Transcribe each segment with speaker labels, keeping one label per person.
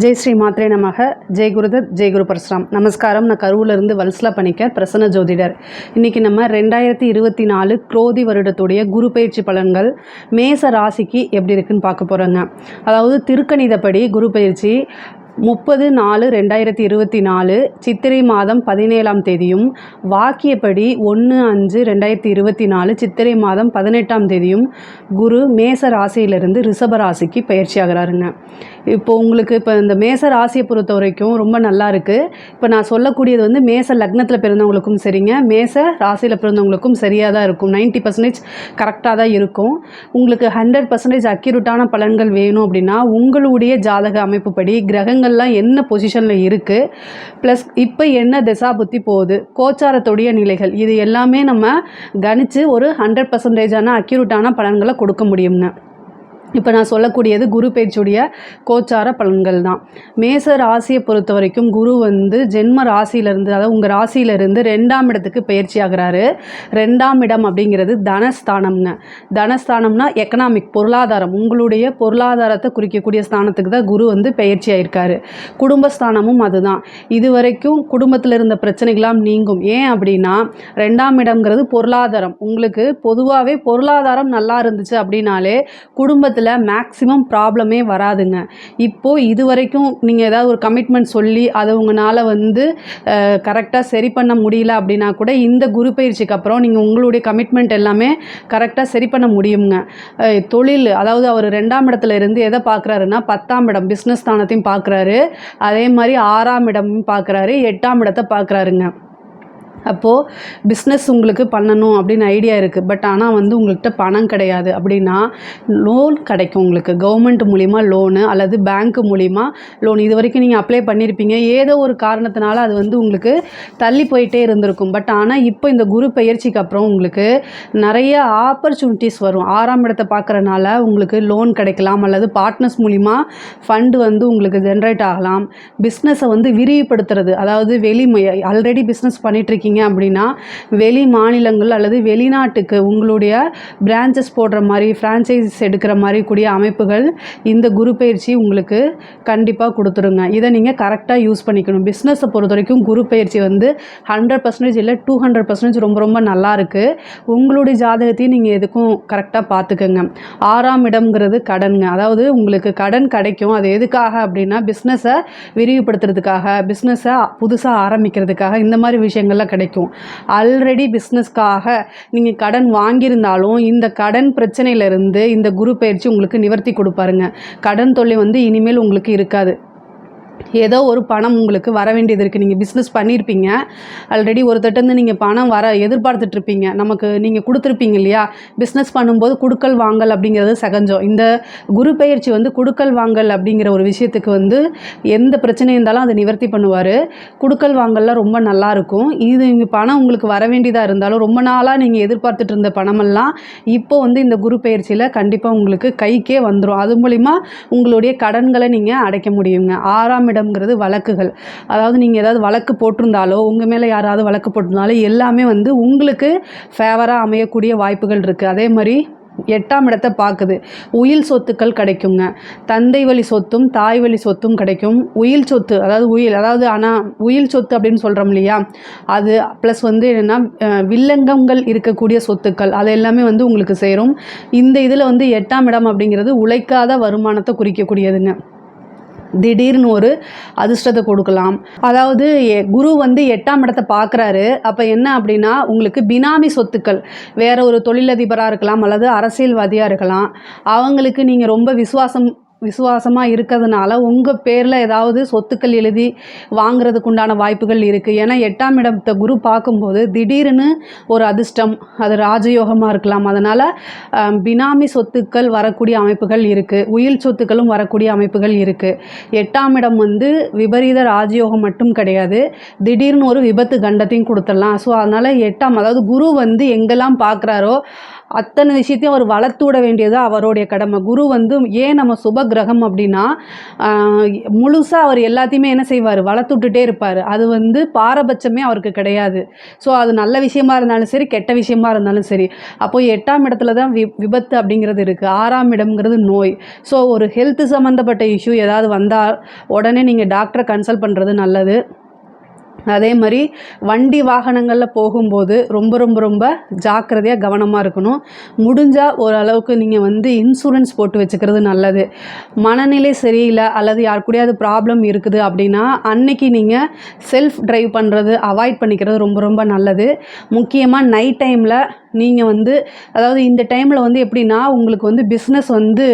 Speaker 1: ஜெய் ஸ்ரீ மாத்ரே நமக. ஜெய் குருதத் ஜெய் குரு பரசுராம். நமஸ்காரம். நான் கருவிலிருந்து வல்சலா பண்ணிக்க பிரசன்ன ஜோதிடர். இன்றைக்கி நம்ம ரெண்டாயிரத்தி இருபத்தி நாலு குரோதி வருடத்துடைய குரு பயிற்சி பலன்கள் மேச ராசிக்கு எப்படி இருக்குன்னு பார்க்க போகிறோங்க அதாவது திருக்கணிதப்படி குரு பயிற்சி முப்பது நாலு ரெண்டாயிரத்தி இருபத்தி நாலு சித்திரை மாதம் பதினேழாம் தேதியும் வாக்கியப்படி ஒன்று அஞ்சு ரெண்டாயிரத்தி இருபத்தி நாலு சித்திரை மாதம் பதினெட்டாம் தேதியும் குரு மேச ராசியிலிருந்து ரிஷப ராசிக்கு பயிற்சி ஆகிறாருங்க இப்போ உங்களுக்கு இப்போ இந்த மேச ராசியை பொறுத்த வரைக்கும் ரொம்ப நல்லா இருக்குது இப்போ நான் சொல்லக்கூடியது வந்து மேச லக்னத்தில் பிறந்தவங்களுக்கும் சரிங்க மேச ராசியில் பிறந்தவங்களுக்கும் சரியாக தான் இருக்கும். 90% பர்சன்டேஜ் கரெக்டாக தான் இருக்கும். உங்களுக்கு ஹண்ட்ரட் பர்சன்டேஜ் அக்யூரேட்டான பலன்கள் வேணும் அப்படின்னா உங்களுடைய ஜாதக அமைப்புப்படி கிரகங்கள் கிரகங்கள்லாம் என்ன பொசிஷனில் இருக்குது ப்ளஸ் இப்போ என்ன திசா புத்தி போகுது? கோச்சாரத்துடைய நிலைகள். இது எல்லாமே நம்ம கணித்து ஒரு ஹண்ட்ரட் பர்சன்டேஜான அக்யூரேட்டான பலன்களை கொடுக்க முடியும்னு. இப்போ நான் சொல்லக்கூடியது குரு பேச்சுடைய கோச்சார பலன்கள் தான் மேச ராசியை பொறுத்த வரைக்கும் குரு வந்து ஜென்ம ராசியிலேருந்து அதாவது உங்கள் ராசியிலேருந்து ரெண்டாம் இடத்துக்கு பயிற்சி ஆகுறாரு. ரெண்டாம் இடம் அப்படிங்கிறது தனஸ்தானம்ங்க தனஸ்தானம்னா எக்கனாமிக் பொருளாதாரம். உங்களுடைய பொருளாதாரத்தை குறிக்கக்கூடிய ஸ்தானத்துக்கு தான் குரு வந்து பயிற்சி ஆயிருக்காரு. குடும்பஸ்தானமும் அதுதான். இது வரைக்கும் குடும்பத்தில் இருந்த பிரச்சனைகளாம் நீங்கும். ஏன் அப்படின்னா ரெண்டாம் இடம்ங்கிறது பொருளாதாரம். உங்களுக்கு பொதுவாகவே பொருளாதாரம் நல்லா இருந்துச்சு அப்படின்னாலே குடும்பத்தில் மேக்ஸிமம் ப்ராப்ளமே வராதுங்க. இப்போது இது வரைக்கும் நீங்கள் ஏதாவது ஒரு கமிட்மெண்ட் சொல்லி அதை உங்களால் வந்து கரெக்டாக சரி பண்ண முடியல அப்படின்னா கூட இந்த குரு பயிற்சிக்கு அப்புறம் நீங்கள் உங்களுடைய கமிட்மெண்ட் எல்லாமே கரெக்டாக சரி பண்ண முடியுங்க. தொழில் அதாவது அவர் ரெண்டாம் இடத்துல இருந்து எதை பார்க்குறாருன்னா பத்தாம் இடம் பிஸ்னஸ் ஸ்தானத்தையும் பார்க்குறாரு அதே மாதிரி ஆறாம் இடமும் பார்க்குறாரு எட்டாம் இடத்தை பார்க்குறாருங்க அப்போது பிஸ்னஸ் உங்களுக்கு பண்ணணும் அப்படின்னு ஐடியா இருக்குது பட் ஆனால் வந்து உங்கள்கிட்ட பணம் கிடையாது. அப்படின்னா லோன் கிடைக்கும் உங்களுக்கு. கவர்மெண்ட் மூலிமா லோனு அல்லது பேங்க் மூலிமா லோன் இது வரைக்கும் நீங்கள் அப்ளை பண்ணியிருப்பீங்க ஏதோ ஒரு காரணத்தினால அது வந்து உங்களுக்கு தள்ளி போயிட்டே இருந்திருக்கும். பட் ஆனால் இப்போ இந்த குரு பயிற்சிக்கு அப்புறம் உங்களுக்கு நிறைய ஆப்பர்ச்சுனிட்டிஸ் வரும். ஆறாம் இடத்தை பார்க்குறனால உங்களுக்கு லோன் கிடைக்கலாம். அல்லது பார்ட்னர்ஸ் மூலிமா ஃபண்டு வந்து உங்களுக்கு ஜென்ரேட் ஆகலாம். பிஸ்னஸை வந்து விரிவுபடுத்துறது. அதாவது வெளி ஆல்ரெடி பிஸ்னஸ் பண்ணிகிட்ருக்கீங்க இருக்கீங்க அப்படின்னா வெளி மாநிலங்கள் அல்லது வெளிநாட்டுக்கு உங்களுடைய பிரான்ச்சஸ் போடுற மாதிரி ஃப்ரான்ச்சைஸ் எடுக்கிற மாதிரி கூடிய அமைப்புகள் இந்த குரு பயிற்சி உங்களுக்கு கண்டிப்பாக கொடுத்துருங்க. இதை நீங்கள் கரெக்டாக யூஸ் பண்ணிக்கணும். பிஸ்னஸை பொறுத்த வரைக்கும் குரு பயிற்சி வந்து ஹண்ட்ரட் பர்சன்டேஜ் இல்லை டூ ஹண்ட்ரட் பர்சன்டேஜ் ரொம்ப ரொம்ப நல்லா இருக்குது உங்களுடைய ஜாதகத்தையும் நீங்கள் எதுக்கும் கரெக்டாக பார்த்துக்கோங்க ஆறாம் இடம்ங்கிறது கடனுங்க. அதாவது உங்களுக்கு கடன் கிடைக்கும். அது எதுக்காக அப்படின்னா பிஸ்னஸை விரிவுபடுத்துறதுக்காக பிஸ்னஸை புதுசாக ஆரம்பிக்கிறதுக்காக இந்த மாதிரி விஷயங்கள்லாம் கிடைக்கும். ஆல்ரெடி பிஸ்னஸ்க்காக நீங்கள் கடன் வாங்கியிருந்தாலும் இந்த கடன் பிரச்சனையிலேருந்து இந்த குரு பயிற்சி உங்களுக்கு நிவர்த்தி கொடுப்பாருங்க. கடன் தொல்லை வந்து இனிமேல் உங்களுக்கு இருக்காது. ஏதோ ஒரு பணம் உங்களுக்கு வர வேண்டியது இருக்குது நீங்கள் பிஸ்னஸ் பண்ணியிருப்பீங்க ஆல்ரெடி ஒருத்தட்டேருந்து நீங்கள் பணம் வர எதிர்பார்த்துட்ருப்பீங்க நமக்கு நீங்கள் கொடுத்துருப்பீங்க இல்லையா? பிஸ்னஸ் பண்ணும்போது குடுக்கல் வாங்கல் அப்படிங்கிறது சகஜம். இந்த குரு பயிற்சி வந்து குடுக்கல் வாங்கல் அப்படிங்கிற ஒரு விஷயத்துக்கு வந்து எந்த பிரச்சனை இருந்தாலும் அதை நிவர்த்தி பண்ணுவார். குடுக்கல் வாங்கல்லாம் ரொம்ப நல்லா இருக்கும். இது இங்கே பணம் உங்களுக்கு வர வேண்டியதாக இருந்தாலும் ரொம்ப நாளாக நீங்கள் எதிர்பார்த்துட்டு இருந்த பணமெல்லாம் இப்போ வந்து இந்த குரு பயிற்சியில் கண்டிப்பாக உங்களுக்கு கைக்கே வந்துடும் அது மூலிமா உங்களுடைய கடன்களை நீங்கள் அடைக்க முடியுங்க. ஆறாம் இடம்ங்கிறது வழக்குகள். அதாவது நீங்கள் ஏதாவது வழக்கு போட்டிருந்தாலோ உங்கள் மேலே யாராவது வழக்கு போட்டிருந்தாலோ எல்லாமே வந்து உங்களுக்கு ஃபேவராக அமையக்கூடிய வாய்ப்புகள் இருக்குது அதே மாதிரி எட்டாம் இடத்தை பார்க்குது. உயில் சொத்துக்கள் கிடைக்குங்க. தந்தை வழி சொத்தும் தாய் வழி சொத்தும் கிடைக்கும். உயில் சொத்து அதாவது உயில் அதாவது ஆனால் உயில் சொத்து அப்படின்னு சொல்கிறோம் இல்லையா? அது ப்ளஸ் வந்து என்னென்னா வில்லங்கங்கள் இருக்கக்கூடிய சொத்துக்கள். அது எல்லாமே வந்து உங்களுக்கு சேரும். இந்த இதில் வந்து எட்டாம் இடம் அப்படிங்கிறது உழைக்காத வருமானத்தை குறிக்கக்கூடியதுங்க. திடீர்னு ஒரு அதிர்ஷ்டத்தை கொடுக்கலாம். அதாவது எ- குரு வந்து எட்டாம் இடத்தை பார்க்குறாரு. அப்போ என்ன அப்படின்னா உங்களுக்கு பினாமி சொத்துக்கள் வேற ஒரு தொழிலதிபராக இருக்கலாம் அல்லது அரசியல்வாதியாக இருக்கலாம் அவங்களுக்கு நீங்கள் ரொம்ப விசுவாசம் விசுவாசமாக இருக்கிறதுனால உங்கள் பேரில் ஏதாவது சொத்துக்கள் எழுதி வாங்குறதுக்கு உண்டான வாய்ப்புகள் இருக்குது ஏன்னா எட்டாம் இடத்தை குரு பார்க்கும்போது திடீர்னு ஒரு அதிர்ஷ்டம் அது ராஜயோகமாக இருக்கலாம். அதனால் பினாமி சொத்துக்கள் வரக்கூடிய அமைப்புகள் இருக்குது உயில் சொத்துக்களும் வரக்கூடிய அமைப்புகள் இருக்குது எட்டாம் இடம் வந்து விபரீத ராஜயோகம் மட்டும் கிடையாது. திடீர்னு ஒரு விபத்து கண்டத்தையும் கொடுத்துடலாம். ஸோ அதனால் எட்டாம் அதாவது குரு வந்து எங்கெல்லாம் பார்க்குறாரோ அத்தனை விஷயத்தையும் அவர் வளர்த்து விட வேண்டியது அவருடைய கடமை. குரு வந்து ஏன் நம்ம சுப கிரகம் அப்படின்னா முழுசாக அவர் எல்லாத்தையுமே என்ன செய்வார்? வளர்த்து விட்டுட்டே இருப்பார். அது வந்து பாரபட்சமே அவருக்கு கிடையாது. ஸோ அது நல்ல விஷயமா இருந்தாலும் சரி கெட்ட விஷயமா இருந்தாலும் சரி. அப்போ எட்டாம் இடத்துல தான் வி விபத்து அப்படிங்கிறது இருக்குது ஆறாம் இடம்ங்கிறது நோய். ஸோ ஒரு ஹெல்த் சம்மந்தப்பட்ட இஷ்யூ ஏதாவது வந்தால் உடனே நீங்கள் டாக்டரை கன்சல்ட் பண்ணுறது நல்லது. அதே மாதிரி வண்டி வாகனங்களில் போகும்போது ரொம்ப ரொம்ப ரொம்ப ஜாக்கிரதையாக கவனமாக இருக்கணும். முடிஞ்சால் ஓரளவுக்கு நீங்கள் வந்து இன்சூரன்ஸ் போட்டு வச்சுக்கிறது நல்லது. மனநிலை சரியில்லை அல்லது யார் கூடயாவது ப்ராப்ளம் இருக்குது அப்படின்னா அன்னைக்கு நீங்கள் செல்ஃப் ட்ரைவ் பண்ணுறது அவாய்ட் பண்ணிக்கிறது ரொம்ப ரொம்ப நல்லது. முக்கியமாக நைட் டைமில் நீங்கள் வந்து அதாவது இந்த டைமில் வந்து எப்படின்னா உங்களுக்கு வந்து பிஸ்னஸ் வந்து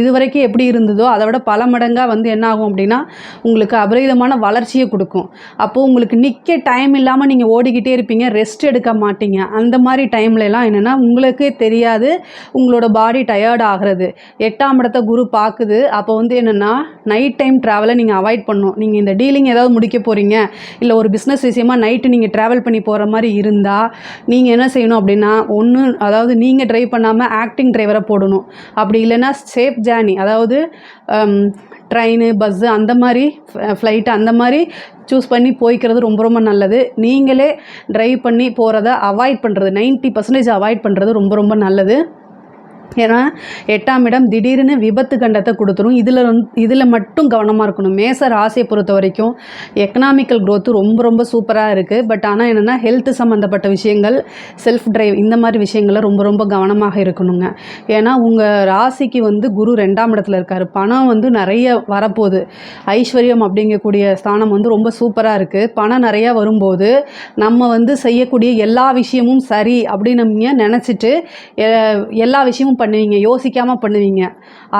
Speaker 1: இது வரைக்கும் எப்படி இருந்ததோ அதை விட பல மடங்காக வந்து என்ன ஆகும் அப்படின்னா உங்களுக்கு அபரிதமான வளர்ச்சியை கொடுக்கும். அப்போது உங்களுக்கு நிற்க டைம் இல்லாமல் நீங்கள் ஓடிக்கிட்டே இருப்பீங்க ரெஸ்ட் எடுக்க மாட்டீங்க. அந்த மாதிரி டைம்லலாம் என்னென்னா உங்களுக்கே தெரியாது உங்களோட பாடி டயர்ட் ஆகிறது. எட்டாம் இடத்த குரு பார்க்குது. அப்போ வந்து என்னென்னா நைட் டைம் ட்ராவலை நீங்கள் அவாய்ட் பண்ணணும். நீங்கள் இந்த டீலிங் ஏதாவது முடிக்க போகிறீங்க இல்லை ஒரு பிஸ்னஸ் விஷயமா நைட்டு நீங்கள் ட்ராவல் பண்ணி போகிற மாதிரி இருந்தால் நீங்கள் என்ன செய்யணும் அப்படின்னா ஒன்று அதாவது நீங்கள் ட்ரைவ் பண்ணாமல் ஆக்டிங் டிரைவரை போடணும். அப்படி இல்லைன்னா சேஃப் ஜேர்னி அதாவது ட்ரெயின் பஸ்ஸு அந்த மாதிரி ஃப்ளைட்டு அந்த மாதிரி சூஸ் பண்ணி போய்க்கிறது ரொம்ப ரொம்ப நல்லது. நீங்களே ட்ரைவ் பண்ணி போகிறத அவாய்ட் பண்ணுறது 90% பர்சன்டேஜ் அவாய்ட் பண்ணுறது ரொம்ப ரொம்ப நல்லது. ஏன்னா எட்டாம் இடம் திடீர்னு விபத்து கண்டத்தை கொடுத்துரும். இதில் இதில் மட்டும் கவனமாக இருக்கணும். மேச ராசியை பொறுத்த வரைக்கும் எக்கனாமிக்கல் க்ரோத்து ரொம்ப ரொம்ப சூப்பராக இருக்குது பட் ஆனால் என்னென்னா ஹெல்த் சம்மந்தப்பட்ட விஷயங்கள் செல்ஃப் டிரைவ் இந்த மாதிரி விஷயங்களில் ரொம்ப ரொம்ப கவனமாக இருக்கணுங்க. ஏன்னா உங்கள் ராசிக்கு வந்து குரு ரெண்டாம் இடத்துல இருக்கார். பணம் வந்து நிறைய வரப்போகுது. ஐஸ்வர்யம் அப்படிங்கக்கூடிய ஸ்தானம் வந்து ரொம்ப சூப்பராக இருக்குது பணம் நிறையா வரும்போது நம்ம வந்து செய்யக்கூடிய எல்லா விஷயமும் சரி அப்படின்னு நீங்கள் நினச்சிட்டு எல்லா விஷயமும் பண்ணுவீங்க யோசிக்காமல் பண்ணுவீங்க.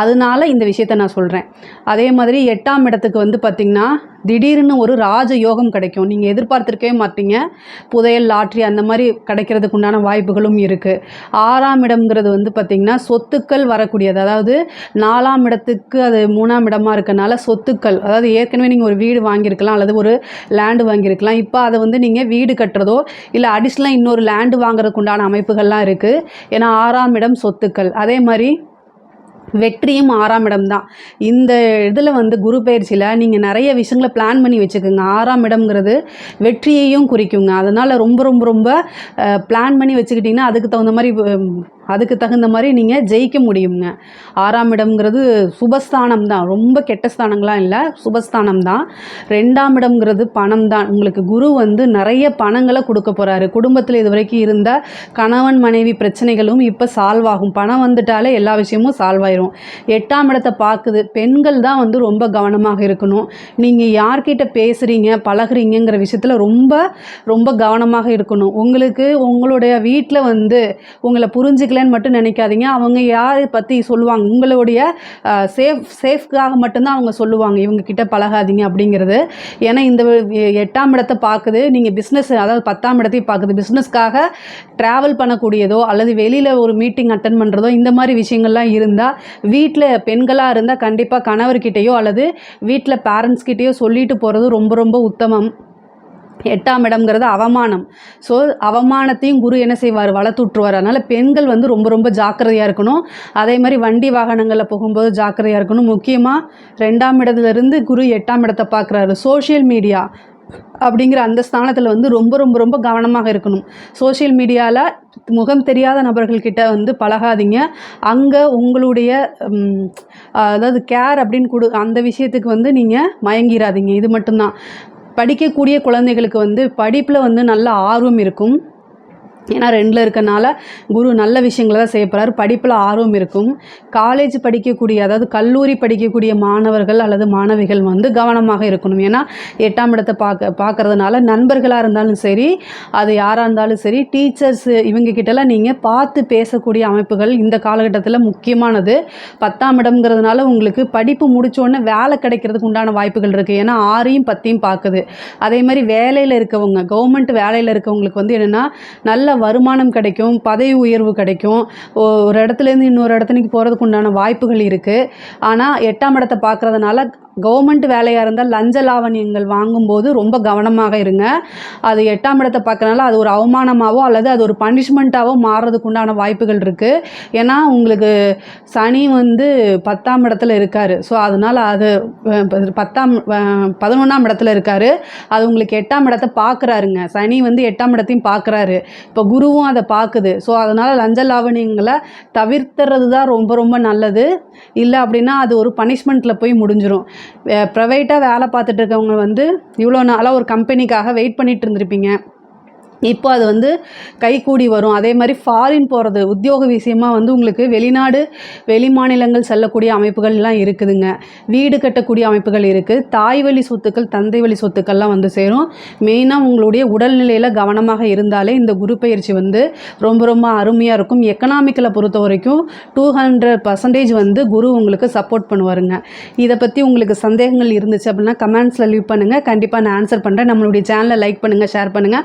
Speaker 1: அதனால இந்த விஷயத்த நான் சொல்கிறேன் அதே மாதிரி எட்டாம் இடத்துக்கு வந்து பார்த்திங்கன்னா திடீர்னு ஒரு ராஜ யோகம் கிடைக்கும். நீங்கள் எதிர்பார்த்துருக்கவே மாட்டீங்க. புதையல் லாட்ரி அந்த மாதிரி கிடைக்கிறதுக்கு உண்டான வாய்ப்புகளும் இருக்குது ஆறாம் இடம்ங்கிறது வந்து பார்த்திங்கன்னா சொத்துக்கள் வரக்கூடியது. அதாவது நாலாம் இடத்துக்கு அது மூணாம் இடமாக இருக்கனால சொத்துக்கள் அதாவது ஏற்கனவே நீங்கள் ஒரு வீடு வாங்கியிருக்கலாம் அல்லது ஒரு லேண்டு வாங்கியிருக்கலாம். இப்போ அதை வந்து நீங்கள் வீடு கட்டுறதோ இல்லை அடிஷ்னலாக இன்னொரு லேண்டு வாங்குறதுக்கு உண்டான அமைப்புகள்லாம் இருக்குது ஏன்னா ஆறாம் இடம் சொத்துக்கள். அதே மாதிரி வெற்றியும் ஆறாம் இடம் தான் இந்த இதில் வந்து குரு பயிற்சியில் நீங்கள் நிறைய விஷயங்களை பிளான் பண்ணி வச்சுக்கோங்க. ஆறாம் இடம்ங்கிறது வெற்றியையும் குறிக்குங்க. அதனால் ரொம்ப ரொம்ப ரொம்ப பிளான் பண்ணி வச்சுக்கிட்டிங்கன்னா அதுக்கு தகுந்த மாதிரி அதுக்கு தகுந்த மாதிரி நீங்கள் ஜெயிக்க முடியுங்க ஆறாம் இடம்ங்கிறது சுபஸ்தானம் தான் ரொம்ப கெட்ட ஸ்தானங்களாம் இல்லை சுபஸ்தானம் தான் ரெண்டாம் இடம்ங்கிறது பணம் தான் உங்களுக்கு குரு வந்து நிறைய பணங்களை கொடுக்க போகிறாரு குடும்பத்தில் இது வரைக்கும் இருந்த கணவன் மனைவி பிரச்சனைகளும் இப்போ சால்வ் ஆகும் பணம் வந்துட்டாலே எல்லா விஷயமும் சால்வ் ஆயிரும் எட்டாம் இடத்தை பார்க்குது. பெண்கள் தான் வந்து ரொம்ப கவனமாக இருக்கணும். நீங்கள் யார்கிட்ட பேசுகிறீங்க பழகுறீங்கங்கிற விஷயத்தில் ரொம்ப ரொம்ப கவனமாக இருக்கணும். உங்களுக்கு உங்களுடைய வீட்டில் வந்து உங்களை புரிஞ்சுக்கலன்னு மட்டும் நினைக்காதீங்க. அவங்க யாரை பற்றி சொல்லுவாங்க? உங்களுடைய சேஃப் சேஃப்காக மட்டும்தான் அவங்க சொல்லுவாங்க. இவங்க கிட்ட பழகாதீங்க அப்படிங்கிறது. ஏன்னா இந்த எட்டாம் இடத்தை பார்க்குது. நீங்கள் பிஸ்னஸ் அதாவது பத்தாம் இடத்தையும் பார்க்குது. பிஸ்னஸ்க்காக ட்ராவல் பண்ணக்கூடியதோ அல்லது வெளியில் ஒரு மீட்டிங் அட்டன் பண்ணுறதோ இந்த மாதிரி விஷயங்கள்லாம் இருந்தால் வீட்டில் பெண்களாக இருந்தால் கண்டிப்பாக கணவர்கிட்டயோ அல்லது வீட்டில் பேரண்ட்ஸ் கிட்டேயோ சொல்லிட்டு போகிறது ரொம்ப ரொம்ப உத்தமம். எட்டாம் இடம்ங்கிறது அவமானம். ஸோ அவமானத்தையும் குரு என்ன செய்வார்? வளர்த்துட்ருவார் அதனால் பெண்கள் வந்து ரொம்ப ரொம்ப ஜாக்கிரதையாக இருக்கணும். அதே மாதிரி வண்டி வாகனங்களில் போகும்போது ஜாக்கிரதையாக இருக்கணும். முக்கியமாக ரெண்டாம் இடத்துலேருந்து குரு எட்டாம் இடத்தை பார்க்குறாரு. சோஷியல் மீடியா அப்படிங்கிற அந்த ஸ்தானத்தில் வந்து ரொம்ப ரொம்ப ரொம்ப கவனமாக இருக்கணும். சோஷியல் மீடியாவில் முகம் தெரியாத நபர்கள்கிட்ட வந்து பழகாதீங்க. அங்கே உங்களுடைய அதாவது கேர் அப்படின்னு கொடு அந்த விஷயத்துக்கு வந்து நீங்கள் மயங்கிடாதீங்க இது மட்டும்தான். படிக்கக்கூடிய குழந்தைகளுக்கு வந்து படிப்பில் வந்து நல்ல ஆர்வம் இருக்கும். ஏன்னா ரெண்டில் இருக்கனால குரு நல்ல விஷயங்களை தான் செய்ய படிப்பில் ஆர்வம் இருக்கும். காலேஜ் படிக்கக்கூடிய அதாவது கல்லூரி படிக்கக்கூடிய மாணவர்கள் அல்லது மாணவிகள் வந்து கவனமாக இருக்கணும். ஏன்னா எட்டாம் இடத்தை பார்க்க பார்க்குறதுனால நண்பர்களாக இருந்தாலும் சரி அது யாராக இருந்தாலும் சரி டீச்சர்ஸ் இவங்கக்கிட்டலாம் நீங்கள் பார்த்து பேசக்கூடிய அமைப்புகள் இந்த காலகட்டத்தில் முக்கியமானது. பத்தாம் இடம்ங்கிறதுனால உங்களுக்கு படிப்பு முடித்தோடனே வேலை கிடைக்கிறதுக்கு உண்டான வாய்ப்புகள் இருக்குது ஏன்னா ஆறையும் பத்தையும் பார்க்குது. அதே மாதிரி வேலையில் இருக்கவங்க கவர்மெண்ட் வேலையில் இருக்கவங்களுக்கு வந்து என்னென்னா நல்ல வருமானம் கிடைக்கும் பதவி உயர்வு கிடைக்கும். ஒரு இடத்துலேருந்து இன்னொரு இடத்துக்கு போகிறதுக்கு உண்டான வாய்ப்புகள் இருக்குது ஆனால் எட்டாம் இடத்தை பார்க்குறதுனால கவர்மெண்ட் வேலையாக இருந்தால் லஞ்ச லாவணியங்கள் வாங்கும்போது ரொம்ப கவனமாக இருங்க. அது எட்டாம் இடத்தை பார்க்கறனால அது ஒரு அவமானமாகவோ அல்லது அது ஒரு பனிஷ்மெண்ட்டாகவோ மாறுறதுக்கு உண்டான வாய்ப்புகள் இருக்குது ஏன்னா உங்களுக்கு சனி வந்து பத்தாம் இடத்துல இருக்கார். ஸோ அதனால் அது பத்தாம் பதினொன்றாம் இடத்துல இருக்கார். அது உங்களுக்கு எட்டாம் இடத்தை பார்க்குறாருங்க. சனி வந்து எட்டாம் இடத்தையும் பார்க்குறாரு. இப்போ குருவும் அதை பார்க்குது. ஸோ அதனால் லஞ்ச லாவணியங்களை தவிர்த்துறது தான் ரொம்ப ரொம்ப நல்லது. இல்லை அப்படின்னா அது ஒரு பனிஷ்மெண்ட்டில் போய் முடிஞ்சிடும் ப்ரைவேட்டாக வேலை பார்த்துட்டு இருக்கவங்க வந்து இவ்வளோ நாளாக ஒரு கம்பெனிக்காக வெயிட் பண்ணிகிட்டு இருந்திருப்பீங்க. இப்போ அது வந்து கைகூடி வரும். அதே மாதிரி ஃபாரின் போகிறது உத்தியோக விஷயமா வந்து உங்களுக்கு வெளிநாடு வெளி மாநிலங்கள் செல்லக்கூடிய அமைப்புகள்லாம் இருக்குதுங்க. வீடு கட்டக்கூடிய அமைப்புகள் இருக்குது தாய் வழி சொத்துக்கள் தந்தை வழி சொத்துக்கள்லாம் வந்து சேரும். மெயினாக உங்களுடைய உடல்நிலையில் கவனமாக இருந்தாலே இந்த குரு பயிற்சி வந்து ரொம்ப ரொம்ப அருமையாக இருக்கும். எக்கனாமிக்கலை பொறுத்த வரைக்கும் டூ ஹண்ட்ரட் பர்சன்டேஜ் வந்து குரு உங்களுக்கு சப்போர்ட் பண்ணுவாருங்க. இதை பற்றி உங்களுக்கு சந்தேகங்கள் இருந்துச்சு அப்படின்னா கமெண்ட்ஸில் லீவ் பண்ணுங்கள் கண்டிப்பாக நான் ஆன்சர் பண்ணுறேன் நம்மளுடைய சேனலை லைக் பண்ணுங்கள் ஷேர் பண்ணுங்கள்